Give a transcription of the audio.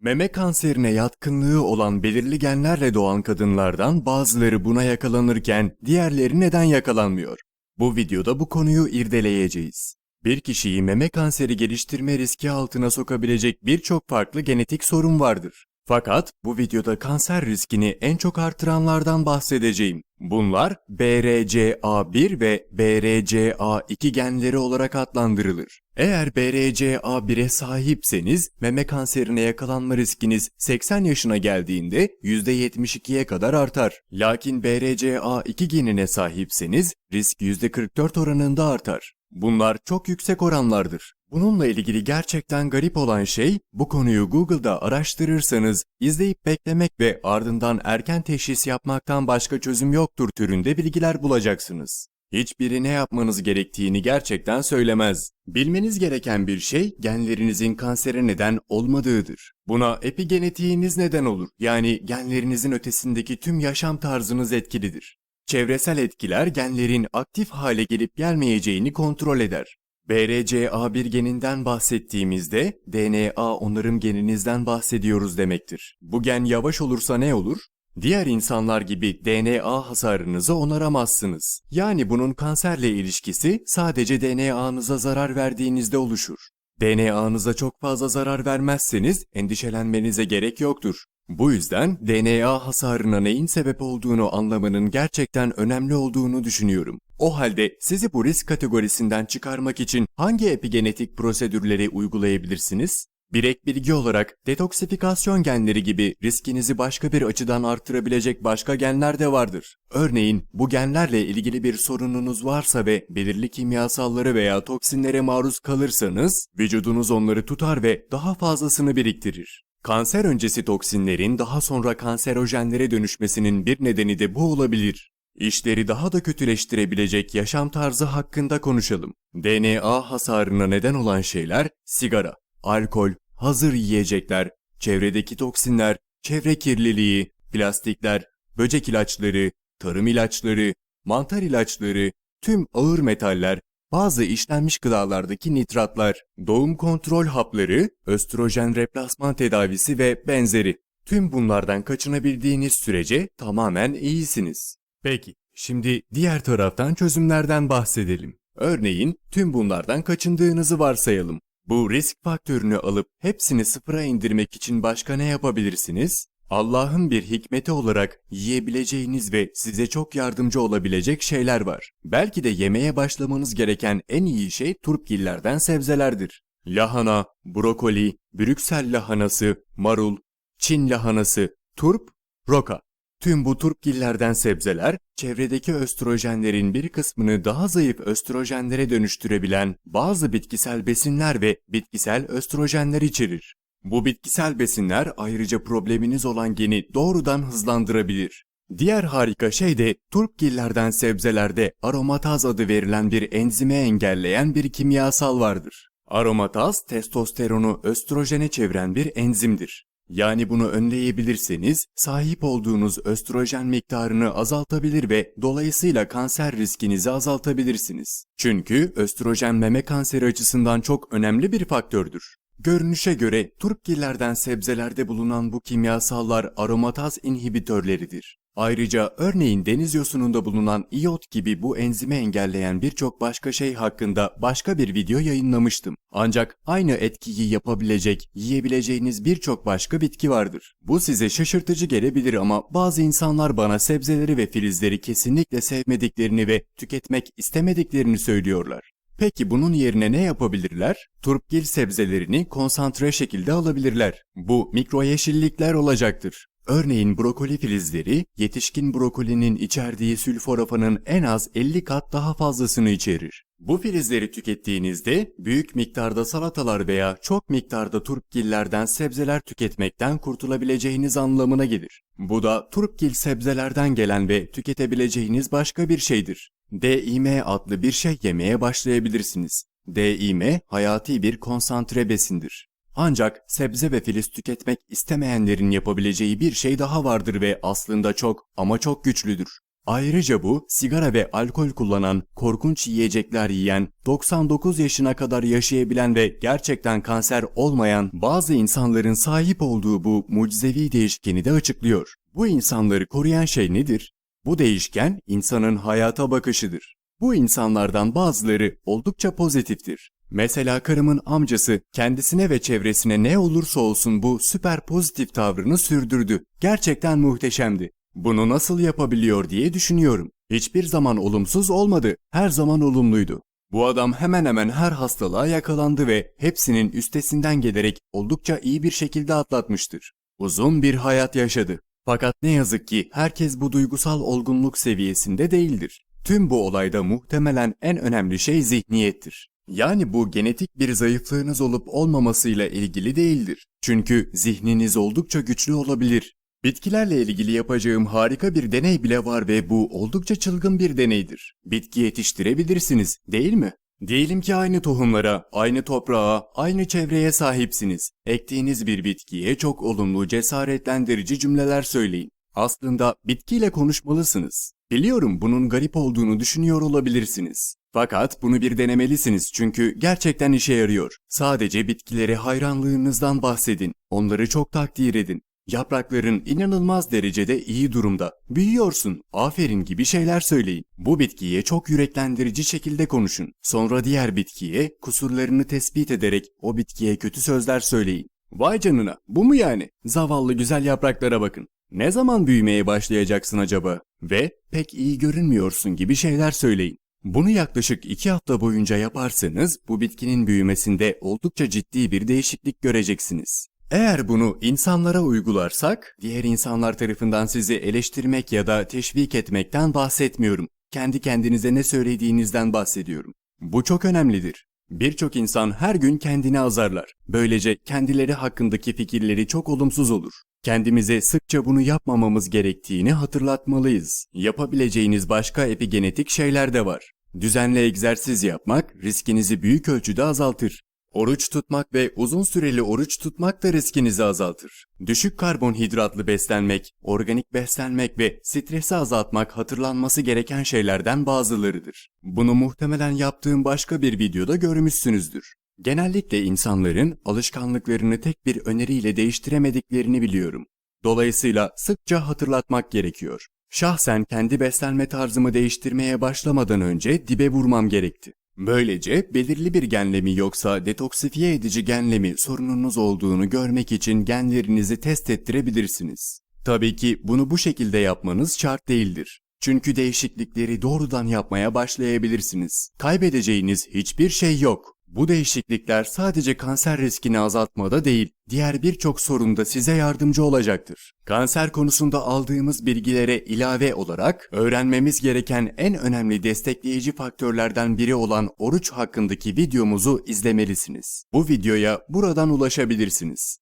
Meme kanserine yatkınlığı olan belirli genlerle doğan kadınlardan bazıları buna yakalanırken diğerleri neden yakalanmıyor? Bu videoda bu konuyu irdeleyeceğiz. Bir kişiyi meme kanseri geliştirme riski altına sokabilecek birçok farklı genetik sorun vardır. Fakat bu videoda kanser riskini en çok artıranlardan bahsedeceğim. Bunlar BRCA1 ve BRCA2 genleri olarak adlandırılır. Eğer BRCA1'e sahipseniz meme kanserine yakalanma riskiniz 80 yaşına geldiğinde %72'ye kadar artar. Lakin BRCA2 genine sahipseniz risk %44 oranında artar. Bunlar çok yüksek oranlardır. Bununla ilgili gerçekten garip olan şey, bu konuyu Google'da araştırırsanız izleyip beklemek ve ardından erken teşhis yapmaktan başka çözüm yoktur türünde bilgiler bulacaksınız. Hiçbiri ne yapmanız gerektiğini gerçekten söylemez. Bilmeniz gereken bir şey genlerinizin kansere neden olmadığıdır. Buna epigenetiğiniz neden olur. Yani genlerinizin ötesindeki tüm yaşam tarzınız etkilidir. Çevresel etkiler genlerin aktif hale gelip gelmeyeceğini kontrol eder. BRCA1 geninden bahsettiğimizde DNA onarım geninizden bahsediyoruz demektir. Bu gen yavaş olursa ne olur? Diğer insanlar gibi DNA hasarınızı onaramazsınız. Yani bunun kanserle ilişkisi sadece DNA'nıza zarar verdiğinizde oluşur. DNA'nıza çok fazla zarar vermezseniz endişelenmenize gerek yoktur. Bu yüzden DNA hasarına neyin sebep olduğunu anlamanın gerçekten önemli olduğunu düşünüyorum. O halde sizi bu risk kategorisinden çıkarmak için hangi epigenetik prosedürleri uygulayabilirsiniz? Bir ek bilgi olarak detoksifikasyon genleri gibi riskinizi başka bir açıdan artırabilecek başka genler de vardır. Örneğin bu genlerle ilgili bir sorununuz varsa ve belirli kimyasalları veya toksinlere maruz kalırsanız vücudunuz onları tutar ve daha fazlasını biriktirir. Kanser öncesi toksinlerin daha sonra kanserojenlere dönüşmesinin bir nedeni de bu olabilir. İşleri daha da kötüleştirebilecek yaşam tarzı hakkında konuşalım. DNA hasarına neden olan şeyler sigara, alkol, hazır yiyecekler, çevredeki toksinler, çevre kirliliği, plastikler, böcek ilaçları, tarım ilaçları, mantar ilaçları, tüm ağır metaller, bazı işlenmiş gıdalardaki nitratlar, doğum kontrol hapları, östrojen replasman tedavisi ve benzeri. Tüm bunlardan kaçınabildiğiniz sürece tamamen iyisiniz. Peki, şimdi diğer taraftan çözümlerden bahsedelim. Örneğin tüm bunlardan kaçındığınızı varsayalım. Bu risk faktörünü alıp hepsini sıfıra indirmek için başka ne yapabilirsiniz? Allah'ın bir hikmeti olarak yiyebileceğiniz ve size çok yardımcı olabilecek şeyler var. Belki de yemeye başlamanız gereken en iyi şey turpgillerden sebzelerdir. Lahana, brokoli, Brüksel lahanası, marul, Çin lahanası, turp, roka. Tüm bu turpgillerden sebzeler, çevredeki östrojenlerin bir kısmını daha zayıf östrojenlere dönüştürebilen bazı bitkisel besinler ve bitkisel östrojenler içerir. Bu bitkisel besinler ayrıca probleminiz olan geni doğrudan hızlandırabilir. Diğer harika şey de turpgillerden sebzelerde aromataz adı verilen bir enzimi engelleyen bir kimyasal vardır. Aromataz testosteronu östrojene çeviren bir enzimdir. Yani bunu önleyebilirseniz sahip olduğunuz östrojen miktarını azaltabilir ve dolayısıyla kanser riskinizi azaltabilirsiniz. Çünkü östrojen meme kanseri açısından çok önemli bir faktördür. Görünüşe göre turpgillerden sebzelerde bulunan bu kimyasallar aromataz inhibitörleridir. Ayrıca örneğin deniz yosununda bulunan iot gibi bu enzimi engelleyen birçok başka şey hakkında başka bir video yayınlamıştım. Ancak aynı etkiyi yapabilecek, yiyebileceğiniz birçok başka bitki vardır. Bu size şaşırtıcı gelebilir ama bazı insanlar bana sebzeleri ve filizleri kesinlikle sevmediklerini ve tüketmek istemediklerini söylüyorlar. Peki bunun yerine ne yapabilirler? Turpgil sebzelerini konsantre şekilde alabilirler. Bu mikro yeşillikler olacaktır. Örneğin brokoli filizleri, yetişkin brokolinin içerdiği sülforafanın en az 50 kat daha fazlasını içerir. Bu filizleri tükettiğinizde büyük miktarda salatalar veya çok miktarda turpgillerden sebzeler tüketmekten kurtulabileceğiniz anlamına gelir. Bu da turpgil sebzelerden gelen ve tüketebileceğiniz başka bir şeydir. DIM adlı bir şey yemeye başlayabilirsiniz. DIM hayati bir konsantre besindir. Ancak sebze ve filiz tüketmek istemeyenlerin yapabileceği bir şey daha vardır ve aslında çok ama çok güçlüdür. Ayrıca bu sigara ve alkol kullanan, korkunç yiyecekler yiyen, 99 yaşına kadar yaşayabilen ve gerçekten kanser olmayan bazı insanların sahip olduğu bu mucizevi değişkeni de açıklıyor. Bu insanları koruyan şey nedir? Bu değişken insanın hayata bakışıdır. Bu insanlardan bazıları oldukça pozitiftir. Mesela karımın amcası kendisine ve çevresine ne olursa olsun bu süper pozitif tavrını sürdürdü. Gerçekten muhteşemdi. Bunu nasıl yapabiliyor diye düşünüyorum. Hiçbir zaman olumsuz olmadı, her zaman olumluydu. Bu adam hemen hemen her hastalığa yakalandı ve hepsinin üstesinden gelerek oldukça iyi bir şekilde atlatmıştır. Uzun bir hayat yaşadı. Fakat ne yazık ki herkes bu duygusal olgunluk seviyesinde değildir. Tüm bu olayda muhtemelen en önemli şey zihniyettir. Yani bu genetik bir zayıflığınız olup olmamasıyla ilgili değildir. Çünkü zihniniz oldukça güçlü olabilir. Bitkilerle ilgili yapacağım harika bir deney bile var ve bu oldukça çılgın bir deneydir. Bitki yetiştirebilirsiniz, değil mi? Diyelim ki aynı tohumlara, aynı toprağa, aynı çevreye sahipsiniz. Ektiğiniz bir bitkiye çok olumlu, cesaretlendirici cümleler söyleyin. Aslında bitkiyle konuşmalısınız. Biliyorum bunun garip olduğunu düşünüyor olabilirsiniz. Fakat bunu bir denemelisiniz çünkü gerçekten işe yarıyor. Sadece bitkilere hayranlığınızdan bahsedin. Onları çok takdir edin. Yaprakların inanılmaz derecede iyi durumda. Büyüyorsun, aferin gibi şeyler söyleyin. Bu bitkiye çok yüreklendirici şekilde konuşun. Sonra diğer bitkiye kusurlarını tespit ederek o bitkiye kötü sözler söyleyin. Vay canına, bu mu yani? Zavallı güzel yapraklara bakın. Ne zaman büyümeye başlayacaksın acaba? Ve pek iyi görünmüyorsun gibi şeyler söyleyin. Bunu yaklaşık iki hafta boyunca yaparsanız bu bitkinin büyümesinde oldukça ciddi bir değişiklik göreceksiniz. Eğer bunu insanlara uygularsak, diğer insanlar tarafından sizi eleştirmek ya da teşvik etmekten bahsetmiyorum. Kendi kendinize ne söylediğinizden bahsediyorum. Bu çok önemlidir. Birçok insan her gün kendini azarlar. Böylece kendileri hakkındaki fikirleri çok olumsuz olur. Kendimize sıkça bunu yapmamamız gerektiğini hatırlatmalıyız. Yapabileceğiniz başka epigenetik şeyler de var. Düzenli egzersiz yapmak riskinizi büyük ölçüde azaltır. Oruç tutmak ve uzun süreli oruç tutmak da riskinizi azaltır. Düşük karbonhidratlı beslenmek, organik beslenmek ve stresi azaltmak hatırlanması gereken şeylerden bazılarıdır. Bunu muhtemelen yaptığım başka bir videoda görmüşsünüzdür. Genellikle insanların alışkanlıklarını tek bir öneriyle değiştiremediklerini biliyorum. Dolayısıyla sıkça hatırlatmak gerekiyor. Şahsen kendi beslenme tarzımı değiştirmeye başlamadan önce dibe vurmam gerekti. Böylece belirli bir genlemi yoksa detoksifiye edici genlemi sorununuz olduğunu görmek için genlerinizi test ettirebilirsiniz. Tabii ki bunu bu şekilde yapmanız şart değildir. Çünkü değişiklikleri doğrudan yapmaya başlayabilirsiniz. Kaybedeceğiniz hiçbir şey yok. Bu değişiklikler sadece kanser riskini azaltmada değil, diğer birçok sorunda size yardımcı olacaktır. Kanser konusunda aldığımız bilgilere ilave olarak öğrenmemiz gereken en önemli destekleyici faktörlerden biri olan oruç hakkındaki videomuzu izlemelisiniz. Bu videoya buradan ulaşabilirsiniz.